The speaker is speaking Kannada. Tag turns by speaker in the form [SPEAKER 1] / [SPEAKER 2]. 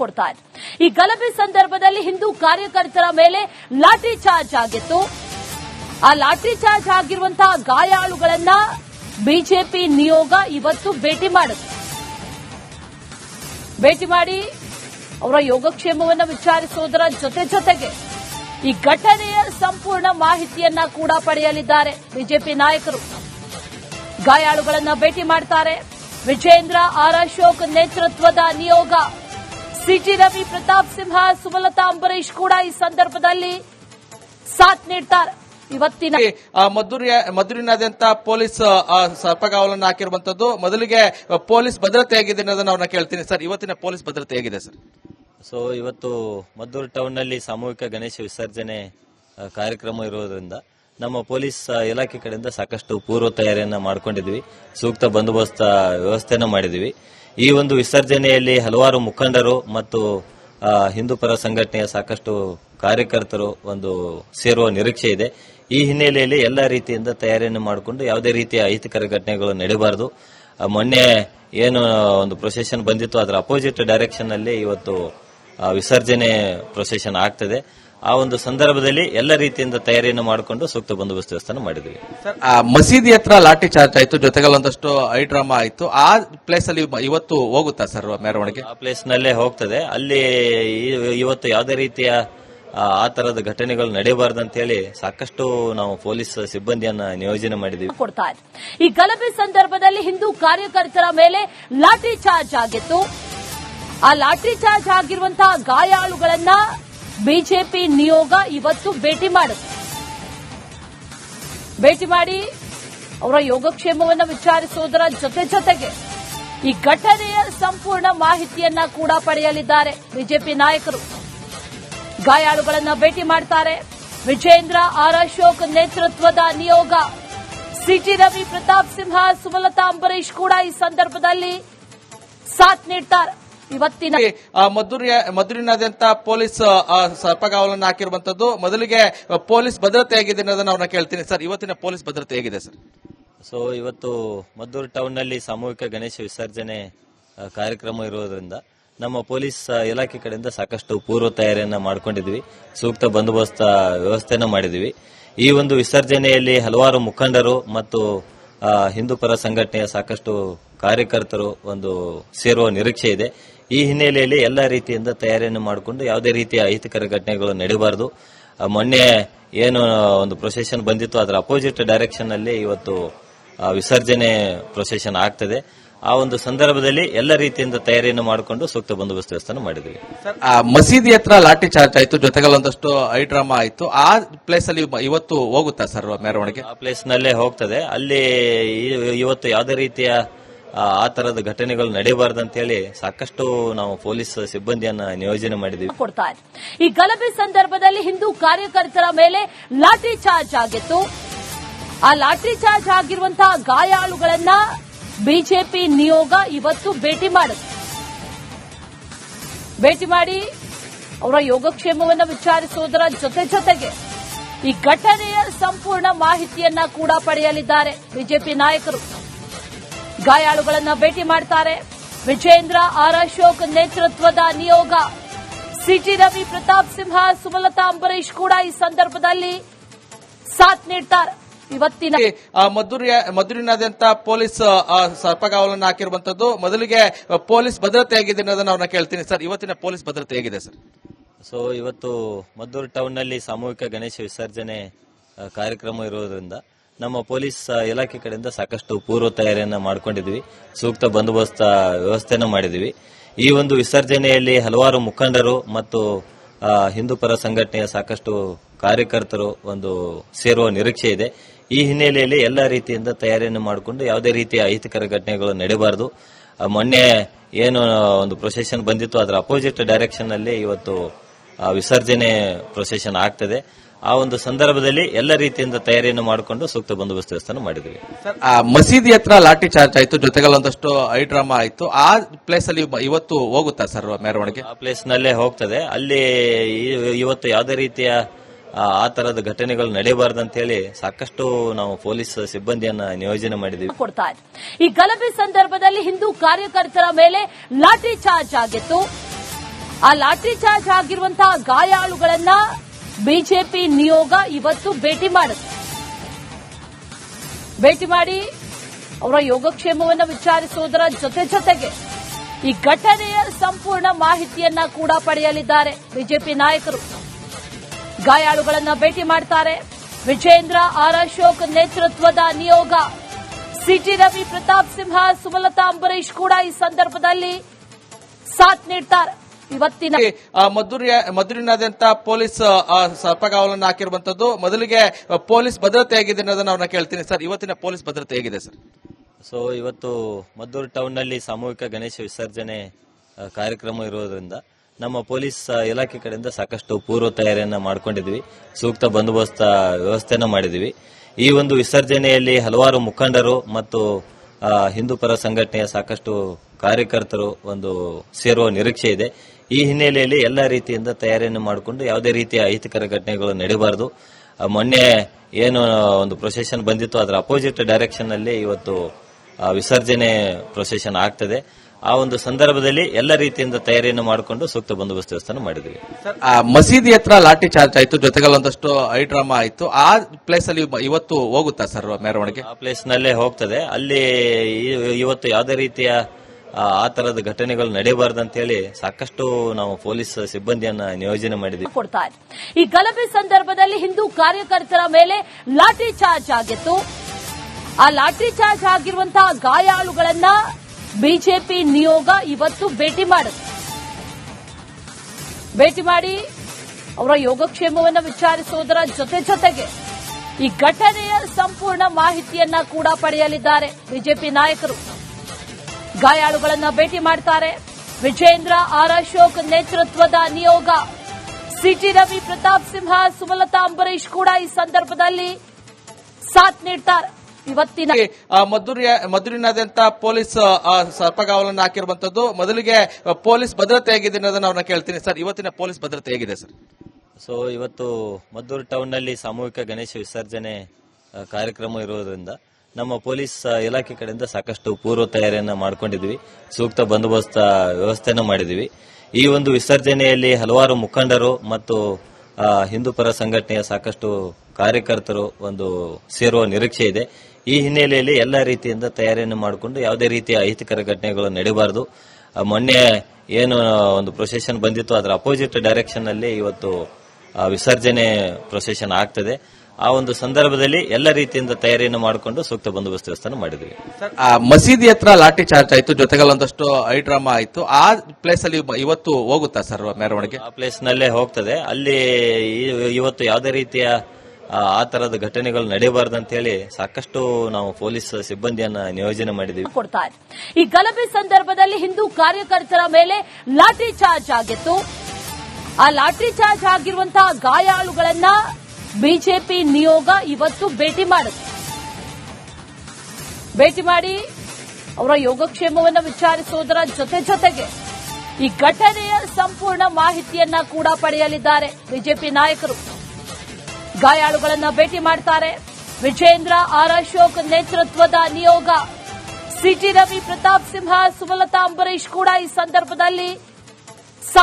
[SPEAKER 1] ಕೊಡ್ತಾರೆ. ಈ ಗಲಭೆ ಸಂದರ್ಭದಲ್ಲಿ ಹಿಂದೂ ಕಾರ್ಯಕರ್ತರ ಮೇಲೆ ಲಾಠಿ ಚಾರ್ಜ್ ಆಗಿತ್ತು. ಆ ಲಾಠಿ ಚಾರ್ಜ್ ಆಗಿರುವಂತಹ ಗಾಯಾಳುಗಳನ್ನ ಬಿಜೆಪಿ ನಿಯೋಗ ಇವತ್ತು ಭೇಟಿ ಮಾಡುತ್ತೆ ಭೇಟಿ ಮಾಡಿ ಅವರ ಯೋಗಕ್ಷೇಮವನ್ನು ವಿಚಾರಿಸುವುದರ ಜೊತೆ ಜೊತೆಗೆ ಈ ಘಟನೆಯ ಸಂಪೂರ್ಣ ಮಾಹಿತಿಯನ್ನ ಕೂಡ ಪಡೆಯಲಿದ್ದಾರೆ ಬಿಜೆಪಿ ನಾಯಕರು. ಗಾಯಾಳುಗಳನ್ನ ಭೇಟಿ ಮಾಡ್ತಾರೆ. ವಿಜೇಂದ್ರ, ಆರ್ ಅಶೋಕ್ ನೇತೃತ್ವದ ನಿಯೋಗ. ಸಿಟಿ ರವಿ ಪ್ರತಾಪ್ ಸಿಂಹ ಸುಮಲತಾ ಅಂಬರೀಶ್ ಕೂಡ ಈ ಸಂದರ್ಭದಲ್ಲಿ ಸಾಥ್ ನೀಡ್ತಾರೆ. ಇವತ್ತಿನ
[SPEAKER 2] ಆ, ಮದ್ದೂರಿಯ ಮದ್ದೂರಿನಾದ್ಯಂತ ಪೊಲೀಸ್ ಸರ್ಪಗಾವಲನ್ನು ಹಾಕಿರುವಂತದ್ದು ಮೊದಲಿಗೆ ಪೊಲೀಸ್ ಭದ್ರತೆ ಹೇಗಿದೆ ಅನ್ನೋದನ್ನ ಅವ್ರನ್ನ ಕೇಳ್ತೀನಿ ಸರ್. ಇವತ್ತಿನ ಪೊಲೀಸ್ ಭದ್ರತೆ ಹೇಗಿದೆ ಸರ್?
[SPEAKER 3] ಸೊ ಇವತ್ತು ಮದ್ದೂರು ಟೌನ್ನಲ್ಲಿ ಸಾಮೂಹಿಕ ಗಣೇಶ ವಿಸರ್ಜನೆ ಕಾರ್ಯಕ್ರಮ ಇರೋದ್ರಿಂದ ನಮ್ಮ ಪೊಲೀಸ್ ಇಲಾಖೆ ಕಡೆಯಿಂದ ಸಾಕಷ್ಟು ಪೂರ್ವ ತಯಾರಿಯನ್ನ ಮಾಡ್ಕೊಂಡಿದ್ವಿ. ಸೂಕ್ತ ಬಂದೋಬಸ್ತ ವ್ಯವಸ್ಥೆನ ಮಾಡಿದ್ವಿ. ಈ ಒಂದು ವಿಸರ್ಜನೆಯಲ್ಲಿ ಹಲವಾರು ಮುಖಂಡರು ಮತ್ತು ಹಿಂದೂ ಪರ ಸಂಘಟನೆಯ ಸಾಕಷ್ಟು ಕಾರ್ಯಕರ್ತರು ಒಂದು ಸೇರುವ ನಿರೀಕ್ಷೆ ಇದೆ. ಈ ಹಿನ್ನೆಲೆಯಲ್ಲಿ ಎಲ್ಲ ರೀತಿಯಿಂದ ತಯಾರಿಯನ್ನು ಮಾಡಿಕೊಂಡು ಯಾವುದೇ ರೀತಿಯ ಅಹಿತಕರ ಘಟನೆಗಳು ನಡೆಯಬಾರದು ಮೊನ್ನೆ ಏನು ಒಂದು ಪ್ರೊಸೆಷನ್ ಬಂದಿತ್ತು, ಅದರ ಅಪೋಸಿಟ್ ಡೈರೆಕ್ಷನ್ ಅಲ್ಲಿ ಇವತ್ತು ವಿಸರ್ಜನೆ ಪ್ರೊಸೆಷನ್ ಆಗ್ತದೆ. ಆ ಒಂದು ಸಂದರ್ಭದಲ್ಲಿ ಎಲ್ಲ ರೀತಿಯಿಂದ ತಯಾರಿಯನ್ನು ಮಾಡಿಕೊಂಡು ಸೂಕ್ತ ಬಂದೋಬಸ್ತ್ ವ್ಯವಸ್ಥೆ ಮಾಡಿದ್ವಿ.
[SPEAKER 2] ಸರ್ ಆ, ಮಸೀದಿ ಹತ್ರ ಲಾಠಿ ಚಾರ್ಜ್ ಆಯ್ತು ಜೊತೆಗೆ ಒಂದಷ್ಟು ಐ ಡ್ರಾಮಾ ಆಯ್ತು. ಆ ಪ್ಲೇಸ್ ಅಲ್ಲಿ ಇವತ್ತು ಹೋಗುತ್ತಾ ಸರ್ ಮೆರವಣಿಗೆ?
[SPEAKER 3] ಆ ಪ್ಲೇಸ್ ನಲ್ಲೇ ಹೋಗ್ತದೆ. ಅಲ್ಲಿ ಇವತ್ತು ಯಾವುದೇ ರೀತಿಯ ಆ, ಆ ತರದ ಘಟನೆಗಳು ನಡೆಯಬಾರದು ಅಂತ ಹೇಳಿ ಸಾಕಷ್ಟು ನಾವು ಪೊಲೀಸ್ ಸಿಬ್ಬಂದಿಯನ್ನ ನಿಯೋಜನೆ ಮಾಡಿದ್ವಿ
[SPEAKER 1] ಕೊಡ್ತಾರೆ ಈ ಗಲಭೆ ಸಂದರ್ಭದಲ್ಲಿ ಹಿಂದೂ ಕಾರ್ಯಕರ್ತರ ಮೇಲೆ ಲಾಠಿ ಚಾರ್ಜ್ ಆಗಿತ್ತು. ಆ ಲಾಠಿ ಚಾರ್ಜ್ ಆಗಿರುವಂತಹ ಗಾಯಾಳುಗಳನ್ನ ಬಿಜೆಪಿ ನಿಯೋಗ ಇವತ್ತು ಭೇಟಿ ಮಾಡುತ್ತೆ ಭೇಟಿ ಮಾಡಿ ಅವರ ಯೋಗಕ್ಷೇಮವನ್ನು ವಿಚಾರಿಸುವುದರ ಜೊತೆ ಜೊತೆಗೆ ಈ ಘಟನೆಯ ಸಂಪೂರ್ಣ ಮಾಹಿತಿಯನ್ನ ಕೂಡ ಪಡೆಯಲಿದ್ದಾರೆ ಬಿಜೆಪಿ ನಾಯಕರು. ಗಾಯಾಳುಗಳನ್ನು ಭೇಟಿ ಮಾಡ್ತಾರೆ. ವಿಜೇಂದ್ರ ಆರ್ ಅಶೋಕ್ ನೇತೃತ್ವದ ನಿಯೋಗ. ಸಿಟಿ ರವಿ ಪ್ರತಾಪ್ ಸಿಂಹ, ಸುಮಲತಾ ಅಂಬರೀಶ್ ಕೂಡ ಈ ಸಂದರ್ಭದಲ್ಲಿ ಸಾಥ್ ನೀಡ್ತಾರೆ. ಇವತ್ತಿನ
[SPEAKER 2] ಆ, ಮದ್ದೂರಿಯ ಮದ್ದೂರಿನಾದ್ಯಂತ ಪೊಲೀಸ್ ಸರ್ಪಗಾವಲನ್ನು ಹಾಕಿರುವಂತದ್ದು. ಮೊದಲಿಗೆ ಪೊಲೀಸ್ ಭದ್ರತೆ ಹೇಗಿದೆ ಅನ್ನೋದನ್ನ ಅವ್ರನ್ನ ಕೇಳ್ತೀನಿ ಸರ್. ಇವತ್ತಿನ ಪೊಲೀಸ್ ಭದ್ರತೆ ಹೇಗಿದೆ ಸರ್?
[SPEAKER 3] ಸೊ ಇವತ್ತು ಮದ್ದೂರು ಟೌನ್ನಲ್ಲಿ ಸಾಮೂಹಿಕ ಗಣೇಶ ವಿಸರ್ಜನೆ ಕಾರ್ಯಕ್ರಮ ಇರೋದ್ರಿಂದ ನಮ್ಮ ಪೊಲೀಸ್ ಇಲಾಖೆ ಕಡೆಯಿಂದ ಸಾಕಷ್ಟು ಪೂರ್ವ ತಯಾರಿಯನ್ನ ಮಾಡ್ಕೊಂಡಿದ್ವಿ. ಸೂಕ್ತ ಬಂದೋಬಸ್ತ ವ್ಯವಸ್ಥೆನ ಮಾಡಿದ್ವಿ. ಈ ಒಂದು ವಿಸರ್ಜನೆಯಲ್ಲಿ ಹಲವಾರು ಮುಖಂಡರು ಮತ್ತು ಆ, ಹಿಂದೂ ಪರ ಸಂಘಟನೆಯ ಸಾಕಷ್ಟು ಕಾರ್ಯಕರ್ತರು ಒಂದು ಸೇರುವ ನಿರೀಕ್ಷೆ ಇದೆ. ಈ ಹಿನ್ನೆಲೆಯಲ್ಲಿ ಎಲ್ಲ ರೀತಿಯಿಂದ ತಯಾರಿಯನ್ನು ಮಾಡಿಕೊಂಡು ಯಾವುದೇ ರೀತಿಯ ಅಹಿತಕರ ಘಟನೆಗಳು ನಡೀಬಾರದು. ಮೊನ್ನೆ ಏನು ಒಂದು ಪ್ರೊಸೆಷನ್ ಬಂದಿತ್ತು ಅದರ ಅಪೋಸಿಟ್ ಡೈರೆಕ್ಷನ್ ಅಲ್ಲಿ ಇವತ್ತು ವಿಸರ್ಜನೆ ಪ್ರೊಸೆಷನ್ ಆಗ್ತದೆ. ಆ ಒಂದು ಸಂದರ್ಭದಲ್ಲಿ ಎಲ್ಲ ರೀತಿಯಿಂದ ತಯಾರಿಯನ್ನು ಮಾಡಿಕೊಂಡು ಸೂಕ್ತ ಬಂದೋಬಸ್ತ್ ವ್ಯವಸ್ಥೆ ಮಾಡಿದ್ವಿ
[SPEAKER 2] ಆ, ಮಸೀದಿ ಹತ್ರ ಲಾಠಿ ಚಾರ್ಜ್ ಆಯಿತು ಜೊತೆಗೆ ಒಂದಷ್ಟು ಐ ಡ್ರಾಮಾ ಆಯಿತು. ಆ ಪ್ಲೇಸ್ ಅಲ್ಲಿ ಇವತ್ತು ಹೋಗುತ್ತಾ ಸರ್ ಮೆರವಣಿಗೆ?
[SPEAKER 3] ಆ ಪ್ಲೇಸ್ ನಲ್ಲೇ ಹೋಗ್ತದೆ. ಅಲ್ಲಿ ಇವತ್ತು ಯಾವುದೇ ರೀತಿಯ ಆ, ತರದ ಘಟನೆಗಳು ನಡೆಯಬಾರದು ಅಂತ ಹೇಳಿ ಸಾಕಷ್ಟು ನಾವು ಪೊಲೀಸ್ ಸಿಬ್ಬಂದಿಯನ್ನ ನಿಯೋಜನೆ ಮಾಡಿದ್ವಿ.
[SPEAKER 1] ಕೊಡ್ತಾರೆ ಈ ಗಲಭೆ ಸಂದರ್ಭದಲ್ಲಿ ಹಿಂದೂ ಕಾರ್ಯಕರ್ತರ ಮೇಲೆ ಲಾಠಿ ಚಾರ್ಜ್ ಆಗಿತ್ತು. ಆ ಲಾಠಿ ಚಾರ್ಜ್ ಆಗಿರುವಂತಹ ಗಾಯಾಳುಗಳನ್ನ ಬಿಜೆಪಿ ನಿಯೋಗ ಇವತ್ತು ಭೇಟಿ ಮಾಡುತ್ತೆ ಭೇಟಿ ಮಾಡಿ ಅವರ ಯೋಗಕ್ಷೇಮವನ್ನ ವಿಚಾರಿಸುವುದರ ಜೊತೆ ಜೊತೆಗೆ ಈ ಘಟನೆಯ ಸಂಪೂರ್ಣ ಮಾಹಿತಿಯನ್ನ ಕೂಡ ಪಡೆಯಲಿದ್ದಾರೆ ಬಿಜೆಪಿ ನಾಯಕರು. ಗಾಯಾಳುಗಳನ್ನ ಭೇಟಿ ಮಾಡ್ತಾರೆ. ವಿಜೇಂದ್ರ ಆರ್ ಅಶೋಕ್ ನೇತೃತ್ವದ ನಿಯೋಗ. ಸಿಟಿ ರವಿ ಪ್ರತಾಪ್ ಸಿಂಹ ಸುಮಲತಾ ಅಂಬರೀಶ್ ಕೂಡ ಈ ಸಂದರ್ಭದಲ್ಲಿ ಸಾಥ್ ನೀಡ್ತಾರೆ. ಇವತ್ತಿನ
[SPEAKER 2] ಮದ್ದೂರಿನಾದ್ಯಂತ ಪೊಲೀಸ್ ಸರ್ಪಗಾವಲನ್ನು ಹಾಕಿರುವಂತದ್ದು. ಮೊದಲಿಗೆ ಪೊಲೀಸ್ ಭದ್ರತೆ ಹೇಗಿದೆ ಅನ್ನೋದನ್ನ ಅವ್ರನ್ನ ಕೇಳ್ತೀನಿ ಸರ್. ಇವತ್ತಿನ ಪೊಲೀಸ್ ಭದ್ರತೆ ಹೇಗಿದೆ ಸರ್?
[SPEAKER 3] ಸೊ ಇವತ್ತು ಮದ್ದೂರು ಟೌನ್ನಲ್ಲಿ ಸಾಮೂಹಿಕ ಗಣೇಶ ವಿಸರ್ಜನೆ ಕಾರ್ಯಕ್ರಮ ಇರುವುದರಿಂದ ನಮ್ಮ ಪೊಲೀಸ್ ಇಲಾಖೆ ಕಡೆಯಿಂದ ಸಾಕಷ್ಟು ಪೂರ್ವ ತಯಾರಿಯನ್ನು ಮಾಡಿಕೊಂಡಿದ್ವಿ. ಸೂಕ್ತ ಬಂದೋಬಸ್ತ್, ವ್ಯವಸ್ಥೆಯನ್ನು ಮಾಡಿದ್ವಿ. ಈ ಒಂದು ವಿಸರ್ಜನೆಯಲ್ಲಿ ಹಲವಾರು ಮುಖಂಡರು ಮತ್ತು ಹಿಂದೂ ಪರ ಸಂಘಟನೆಯ ಸಾಕಷ್ಟು ಕಾರ್ಯಕರ್ತರು ಒಂದು ಸೇರುವ ನಿರೀಕ್ಷೆ ಇದೆ. ಈ ಹಿನ್ನೆಲೆಯಲ್ಲಿ ಎಲ್ಲ ರೀತಿಯಿಂದ ತಯಾರಿಯನ್ನು ಮಾಡಿಕೊಂಡು ಯಾವುದೇ ರೀತಿಯ ಅಹಿತಕರ ಘಟನೆಗಳು ನಡೆಯಬಾರದು ಮೊನ್ನೆ ಏನು ಒಂದು ಪ್ರೊಸೆಷನ್ ಬಂದಿತ್ತು, ಅದರ ಅಪೋಸಿಟ್ ಡೈರೆಕ್ಷನ್ ಅಲ್ಲಿ ಇವತ್ತು ವಿಸರ್ಜನೆ ಪ್ರೊಸೆಷನ್ ಆಗ್ತದೆ. ಆ ಒಂದು ಸಂದರ್ಭದಲ್ಲಿ ಎಲ್ಲ ರೀತಿಯಿಂದ ತಯಾರಿಯನ್ನು ಮಾಡಿಕೊಂಡು ಸೂಕ್ತ ಬಂದೋಬಸ್ತ್ ವ್ಯವಸ್ಥೆ ಮಾಡಿದ್ವಿ.
[SPEAKER 2] ಸರ್ ಆ, ಮಸೀದಿ ಹತ್ರ ಲಾಠಿ ಚಾರ್ಜ್ ಆಯ್ತು ಜೊತೆಗೆ ಒಂದಷ್ಟು ಐ ಡ್ರಾಮಾ ಆಯ್ತು. ಆ ಪ್ಲೇಸ್ ಅಲ್ಲಿ ಇವತ್ತು ಹೋಗುತ್ತಾ ಸರ್ ಮೆರವಣಿಗೆ?
[SPEAKER 3] ಆ ಪ್ಲೇಸ್ ನಲ್ಲೇ ಹೋಗ್ತದೆ. ಅಲ್ಲಿ ಇವತ್ತು ಯಾವುದೇ ರೀತಿಯ ಆ, ಆ ತರದ ಘಟನೆಗಳು ನಡೆಯಬಾರದು ಅಂತ ಹೇಳಿ ಸಾಕಷ್ಟು ನಾವು ಪೊಲೀಸ್ ಸಿಬ್ಬಂದಿಯನ್ನ ನಿಯೋಜನೆ ಮಾಡಿದ್ವಿ
[SPEAKER 1] ಕೊಡ್ತಾ ಈ ಗಲಭೆ ಸಂದರ್ಭದಲ್ಲಿ ಹಿಂದೂ ಕಾರ್ಯಕರ್ತರ ಮೇಲೆ ಲಾಠಿ ಚಾರ್ಜ್ ಆಗಿತ್ತು. ಆ ಲಾಠಿ ಚಾರ್ಜ್ ಆಗಿರುವಂತಹ ಗಾಯಾಳುಗಳನ್ನ ಬಿಜೆಪಿ ನಿಯೋಗ ಇವತ್ತು ಭೇಟಿ ಮಾಡುತ್ತೆ ಭೇಟಿ ಮಾಡಿ ಅವರ ಯೋಗಕ್ಷೇಮವನ್ನು ವಿಚಾರಿಸುವುದರ ಜೊತೆ ಜೊತೆಗೆ ಈ ಘಟನೆಯ ಸಂಪೂರ್ಣ ಮಾಹಿತಿಯನ್ನ ಕೂಡ ಪಡೆಯಲಿದ್ದಾರೆ ಬಿಜೆಪಿ ನಾಯಕರು. ಗಾಯಾಳುಗಳನ್ನು ಭೇಟಿ ಮಾಡ್ತಾರೆ. ವಿಜೇಂದ್ರ ಆರ್ ಅಶೋಕ್ ನೇತೃತ್ವದ ನಿಯೋಗ. ಸಿಟಿ ರವಿ ಪ್ರತಾಪ್ ಸಿಂಹ ಸುಮಲತಾ ಅಂಬರೀಶ್ ಕೂಡ ಈ ಸಂದರ್ಭದಲ್ಲಿ ಸಾಥ್ ನೀಡ್ತಾರೆ. ಇವತ್ತಿನ
[SPEAKER 2] ಆ, ಮದ್ದೂರಿಯ ಮದ್ದೂರಿನಾದ್ಯಂತ ಪೊಲೀಸ್ ಸರ್ಪಗಾವಲನ್ನು ಹಾಕಿರುವಂತದ್ದು. ಮೊದಲಿಗೆ ಪೊಲೀಸ್ ಭದ್ರತೆ ಹೇಗಿದೆ ಅನ್ನೋದನ್ನ ಅವ್ರನ್ನ ಕೇಳ್ತೀನಿ ಸರ್. ಇವತ್ತಿನ ಪೊಲೀಸ್ ಭದ್ರತೆ ಹೇಗಿದೆ ಸರ್?
[SPEAKER 3] ಸೊ ಇವತ್ತು ಮದ್ದೂರು ಟೌನ್ನಲ್ಲಿ ಸಾಮೂಹಿಕ ಗಣೇಶ ವಿಸರ್ಜನೆ ಕಾರ್ಯಕ್ರಮ ಇರೋದ್ರಿಂದ ನಮ್ಮ ಪೊಲೀಸ್ ಇಲಾಖೆ ಕಡೆಯಿಂದ ಸಾಕಷ್ಟು ಪೂರ್ವ ತಯಾರಿಯನ್ನ ಮಾಡ್ಕೊಂಡಿದ್ವಿ. ಸೂಕ್ತ ಬಂದೋಬಸ್ತ ವ್ಯವಸ್ಥೆನ ಮಾಡಿದ್ವಿ. ಈ ಒಂದು ವಿಸರ್ಜನೆಯಲ್ಲಿ ಹಲವಾರು ಮುಖಂಡರು ಮತ್ತು ಆ, ಹಿಂದೂ ಪರ ಸಂಘಟನೆಯ ಸಾಕಷ್ಟು ಕಾರ್ಯಕರ್ತರು ಒಂದು ಸೇರುವ ನಿರೀಕ್ಷೆ ಇದೆ. ಈ ಹಿನ್ನೆಲೆಯಲ್ಲಿ ಎಲ್ಲ ರೀತಿಯಿಂದ ತಯಾರಿಯನ್ನು ಮಾಡಿಕೊಂಡು ಯಾವುದೇ ರೀತಿಯ ಅಹಿತಕರ ಘಟನೆಗಳು ನಡೆಯಬಾರದು ಮೊನ್ನೆ ಏನು ಒಂದು ಪ್ರೊಸೆಷನ್ ಬಂದಿತ್ತು ಅದರ ಅಪೋಸಿಟ್ ಡೈರೆಕ್ಷನ್ನಲ್ಲಿ ಇವತ್ತು ವಿಸರ್ಜನೆ ಪ್ರೊಸೆಷನ್ ಆಗ್ತದೆ. ಆ ಒಂದು ಸಂದರ್ಭದಲ್ಲಿ ಎಲ್ಲ ರೀತಿಯಿಂದ ತಯಾರಿಯನ್ನು ಮಾಡಿಕೊಂಡು ಸೂಕ್ತ ಬಂದೋಬಸ್ತ್ ವ್ಯವಸ್ಥೆ ಮಾಡಿದ್ವಿ
[SPEAKER 2] ಆ, ಮಸೀದಿ ಹತ್ರ ಲಾಠಿ ಚಾರ್ಜ್ ಆಯಿತು ಜೊತೆಗಲ್ಲಿ ಒಂದಷ್ಟು ಐ ಡ್ರಾಮಾ ಆಯಿತು. ಆ ಪ್ಲೇಸ್ ಅಲ್ಲಿ ಇವತ್ತು ಹೋಗುತ್ತಾ ಸರ್ ಮೆರವಣಿಗೆ?
[SPEAKER 3] ಆ ಪ್ಲೇಸ್ ನಲ್ಲೇ ಹೋಗ್ತದೆ. ಅಲ್ಲಿ ಇವತ್ತು ಯಾವುದೇ ರೀತಿಯ ಆ, ತರದ ಘಟನೆಗಳು ನಡೆಯಬಾರದು ಅಂತ ಹೇಳಿ ಸಾಕಷ್ಟು ನಾವು ಪೊಲೀಸ್ ಸಿಬ್ಬಂದಿಯನ್ನ ನಿಯೋಜನೆ ಮಾಡಿದ್ವಿ.
[SPEAKER 1] ಕೊಡ್ತಾರೆ ಈ ಗಲಭೆ ಸಂದರ್ಭದಲ್ಲಿ ಹಿಂದೂ ಕಾರ್ಯಕರ್ತರ ಮೇಲೆ ಲಾಠಿ ಚಾರ್ಜ್ ಆಗಿತ್ತು. ಆ ಲಾಠಿ ಚಾರ್ಜ್ ಆಗಿರುವಂತಹ ಗಾಯಾಳುಗಳನ್ನ ಬಿಜೆಪಿ ನಿಯೋಗ ಇವತ್ತು ಭೇಟಿ ಮಾಡುತ್ತೆ ಭೇಟಿ ಮಾಡಿ ಅವರ ಯೋಗಕ್ಷೇಮವನ್ನು ವಿಚಾರಿಸುವುದರ ಜೊತೆ ಜೊತೆಗೆ ಈ ಘಟನೆಯ ಸಂಪೂರ್ಣ ಮಾಹಿತಿಯನ್ನ ಕೂಡ ಪಡೆಯಲಿದ್ದಾರೆ ಬಿಜೆಪಿ ನಾಯಕರು. ಗಾಯಾಳುಗಳನ್ನ ಭೇಟಿ ಮಾಡ್ತಾರೆ. ವಿಜೇಂದ್ರ ಆರ್ ಅಶೋಕ್ ನೇತೃತ್ವದ ನಿಯೋಗ. ಸಿಟಿ ರವಿ ಪ್ರತಾಪ್ ಸಿಂಹ ಸುಮಲತಾ ಅಂಬರೀಶ್ ಕೂಡ ಈ ಸಂದರ್ಭದಲ್ಲಿ ಸಾಥ್ ನೀಡ್ತಾರೆ. ಇವತ್ತಿನ
[SPEAKER 2] ಮದ್ದೂರಿನಾದ್ಯಂತ ಪೊಲೀಸ್ ಸರ್ಪಗಾವಲನ್ನು ಹಾಕಿರುವಂತದ್ದು. ಮೊದಲಿಗೆ ಪೊಲೀಸ್ ಭದ್ರತೆ ಹೇಗಿದೆ ಅನ್ನೋದನ್ನ ಅವ್ರನ್ನ ಕೇಳ್ತೀನಿ. ಸರ್ ಇವತ್ತಿನ ಪೊಲೀಸ್ ಭದ್ರತೆ ಹೇಗಿದೆ ಸರ್?
[SPEAKER 3] ಸೊ ಇವತ್ತು ಮದ್ದೂರು ಟೌನ್ನಲ್ಲಿ ಸಾಮೂಹಿಕ ಗಣೇಶ ವಿಸರ್ಜನೆ ಕಾರ್ಯಕ್ರಮ ಇರೋದ್ರಿಂದ ನಮ್ಮ ಪೊಲೀಸ್ ಇಲಾಖೆ ಕಡೆಯಿಂದ ಸಾಕಷ್ಟು ಪೂರ್ವ ತಯಾರಿಯನ್ನು ಮಾಡಿಕೊಂಡಿದ್ವಿ. ಸೂಕ್ತ ಬಂದೋಬಸ್ತ, ವ್ಯವಸ್ಥೆಯನ್ನು ಮಾಡಿದ್ವಿ ಈ ಒಂದು ವಿಸರ್ಜನೆಯಲ್ಲಿ ಹಲವಾರು ಮುಖಂಡರು ಮತ್ತು ಹಿಂದೂಪರ ಹಿಂದೂ ಪರ ಸಂಘಟನೆಯ ಸಾಕಷ್ಟು ಕಾರ್ಯಕರ್ತರು ಒಂದು ಸೇರುವ ನಿರೀಕ್ಷೆ ಇದೆ. ಈ ಹಿನ್ನೆಲೆಯಲ್ಲಿ ಎಲ್ಲ ರೀತಿಯಿಂದ ತಯಾರಿಯನ್ನು ಮಾಡಿಕೊಂಡು ಯಾವುದೇ ರೀತಿಯ ಅಹಿತಕರ ಘಟನೆಗಳು ನಡೆಯಬಾರದು ಮೊನ್ನೆ ಏನು ಒಂದು ಪ್ರೊಸೆಷನ್ ಬಂದಿತ್ತು. ಅದರ ಅಪೋಸಿಟ್ ಡೈರೆಕ್ಷನ್ನಲ್ಲಿ ಇವತ್ತು ವಿಸರ್ಜನೆ ಪ್ರೊಸೆಷನ್ ಆಗ್ತದೆ. ಆ ಒಂದು ಸಂದರ್ಭದಲ್ಲಿ ಎಲ್ಲ ರೀತಿಯಿಂದ ತಯಾರಿಯನ್ನು ಮಾಡಿಕೊಂಡು ಸೂಕ್ತ ಬಂದೋಬಸ್ತ್ ವ್ಯವಸ್ಥೆ ಮಾಡಿದ್ವಿ.
[SPEAKER 2] ಸರ್ ಆ, ಮಸೀದಿ ಹತ್ರ ಲಾಠಿ ಚಾರ್ಜ್ ಆಯಿತು ಜೊತೆಗಲ್ಲ ಒಂದಷ್ಟು ಐ ಡ್ರಾಮಾ ಆಯಿತು. ಆ ಪ್ಲೇಸ್ ಅಲ್ಲಿ ಇವತ್ತು ಹೋಗುತ್ತಾ ಸರ್ ಮೆರವಣಿಗೆ?
[SPEAKER 3] ಆ ಪ್ಲೇಸ್ ನಲ್ಲೇ ಹೋಗ್ತದೆ. ಅಲ್ಲಿ ಇವತ್ತು ಯಾವುದೇ ರೀತಿಯ ಆ, ಆ ತರದ ಘಟನೆಗಳು ನಡೆಯಬಾರದು ಅಂತ ಹೇಳಿ ಸಾಕಷ್ಟು ನಾವು ಪೊಲೀಸ್ ಸಿಬ್ಬಂದಿಯನ್ನ ನಿಯೋಜನೆ ಮಾಡಿದ್ವಿ
[SPEAKER 1] ಕೊಡ್ತಾರೆ. ಈ ಗಲಭೆ ಸಂದರ್ಭದಲ್ಲಿ ಹಿಂದೂ ಕಾರ್ಯಕರ್ತರ ಮೇಲೆ ಲಾಠಿ ಚಾರ್ಜ್ ಆಗಿತ್ತು. ಆ ಲಾಠಿ ಚಾರ್ಜ್ ಆಗಿರುವಂತಹ ಗಾಯಾಳುಗಳನ್ನ ಬಿಜೆಪಿ ನಿಯೋಗ ಇವತ್ತು ಭೇಟಿ ಮಾಡುತ್ತೆ ಭೇಟಿ ಮಾಡಿ ಅವರ ಯೋಗಕ್ಷೇಮವನ್ನು ವಿಚಾರಿಸುವುದರ ಜೊತೆ ಜೊತೆಗೆ ಈ ಘಟನೆಯ ಸಂಪೂರ್ಣ ಮಾಹಿತಿಯನ್ನ ಕೂಡ ಪಡೆಯಲಿದ್ದಾರೆ ಬಿಜೆಪಿ ನಾಯಕರು. ಗಾಯಾಳುಗಳನ್ನು ಭೇಟಿ ಮಾಡ್ತಾರೆ. ವಿಜೇಂದ್ರ ಆರ್ ಅಶೋಕ್ ನೇತೃತ್ವದ ನಿಯೋಗ. ಸಿಟಿ ರವಿ ಪ್ರತಾಪ್ ಸಿಂಹ, ಸುಮಲತಾ ಅಂಬರೀಶ್ ಕೂಡ ಈ ಸಂದರ್ಭದಲ್ಲಿ